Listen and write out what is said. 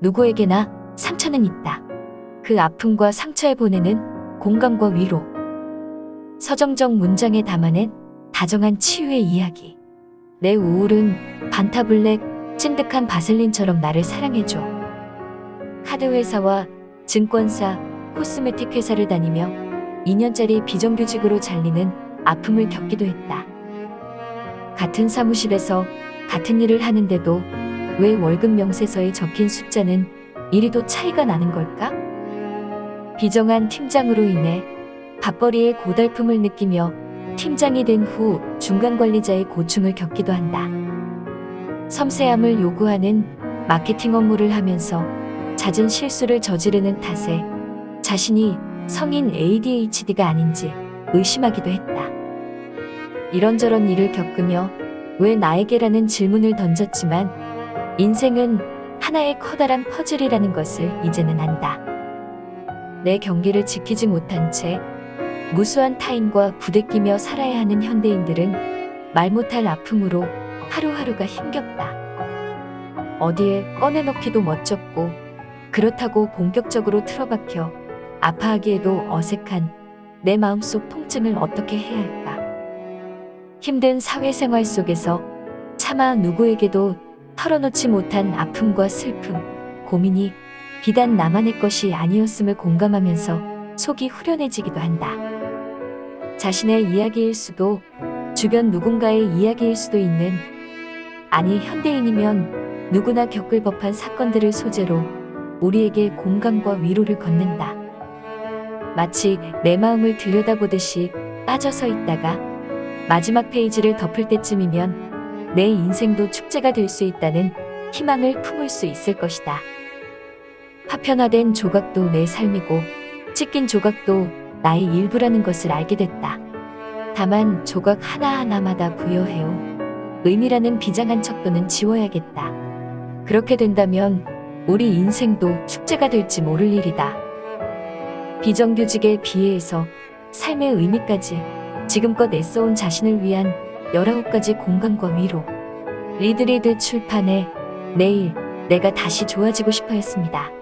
누구에게나 상처는 있다. 그 아픔과 상처에 보내는 공감과 위로. 서정적 문장에 담아낸 다정한 치유의 이야기. 내 우울은 반타블랙 찐득한 바슬린처럼 나를 사랑해줘. 카드 회사와 증권사, 코스메틱 회사를 다니며 2년짜리 비정규직으로 잘리는 아픔을 겪기도 했다. 같은 사무실에서 같은 일을 하는데도 왜 월급 명세서에 적힌 숫자는 이리도 차이가 나는 걸까? 비정한 팀장으로 인해 밥벌이의 고달픔을 느끼며 팀장이 된 후 중간 관리자의 고충을 겪기도 한다. 섬세함을 요구하는 마케팅 업무를 하면서 잦은 실수를 저지르는 탓에 자신이 성인 ADHD가 아닌지 의심하기도 했다. 이런저런 일을 겪으며 왜 나에게라는 질문을 던졌지만 인생은 하나의 커다란 퍼즐이라는 것을 이제는 안다. 내 경기를 지키지 못한 채 무수한 타인과 부대끼며 살아야 하는 현대인들은 말 못할 아픔으로 하루하루가 힘겹다. 어디에 꺼내놓기도 멋졌고 그렇다고 본격적으로 틀어박혀 아파하기에도 어색한 내 마음속 통증을 어떻게 해야 할까? 힘든 사회생활 속에서 차마 누구에게도 털어놓지 못한 아픔과 슬픔, 고민이 비단 나만의 것이 아니었음을 공감하면서 속이 후련해지기도 한다. 자신의 이야기일 수도 주변 누군가의 이야기일 수도 있는 아니 현대인이면 누구나 겪을 법한 사건들을 소재로 우리에게 공감과 위로를 건넨다. 마치 내 마음을 들여다보듯이 빠져서 있다가 마지막 페이지를 덮을 때쯤이면 내 인생도 축제가 될 수 있다는 희망을 품을 수 있을 것이다. 파편화된 조각도 내 삶이고 찢긴 조각도 나의 일부라는 것을 알게 됐다. 다만 조각 하나하나마다 부여해온 의미라는 비장한 척도는 지워야겠다. 그렇게 된다면 우리 인생도 축제가 될지 모를 일이다. 비정규직에 비해서 삶의 의미까지 지금껏 애써온 자신을 위한 19가지 공감과 위로. 리드리드 출판의 내일 내가 다시 좋아지고 싶어 했습니다.